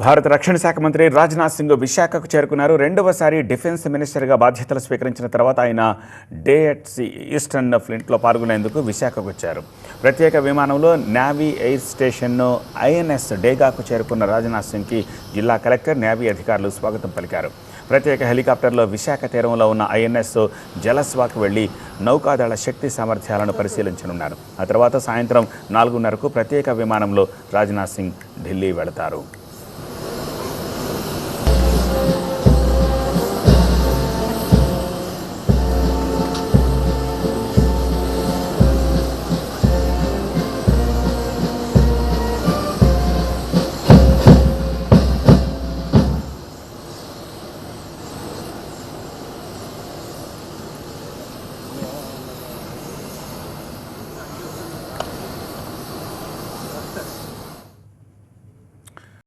భారత రక్షణ శాఖ మంత్రి రాజ్నాథ్ సింగ్ విశాఖకు చేరుకున్నారు. రెండవసారి డిఫెన్స్ మినిస్టర్గా బాధ్యతలు స్వీకరించిన తర్వాత ఆయన డే అట్ సీ ఈస్టర్న్ ఫ్లింట్లో పాల్గొనేందుకు విశాఖకు వచ్చారు ప్రత్యేక విమానంలో నేవీ ఎయిర్ స్టేషన్ను ఐఎన్ఎస్ డేగాకు చేరుకున్న రాజ్నాథ్ సింగ్కి జిల్లా కలెక్టర్ నేవీ అధికారులు స్వాగతం పలికారు. ప్రత్యేక హెలికాప్టర్లో విశాఖ తీరంలో ఉన్న ఐఎన్ఎస్ జలస్వాకు వెళ్ళి నౌకాదళ శక్తి సామర్థ్యాలను పరిశీలించనున్నారు. ఆ తర్వాత సాయంత్రం నాలుగున్నరకు ప్రత్యేక విమానంలో రాజ్నాథ్ సింగ్ ఢిల్లీ వెళతారు.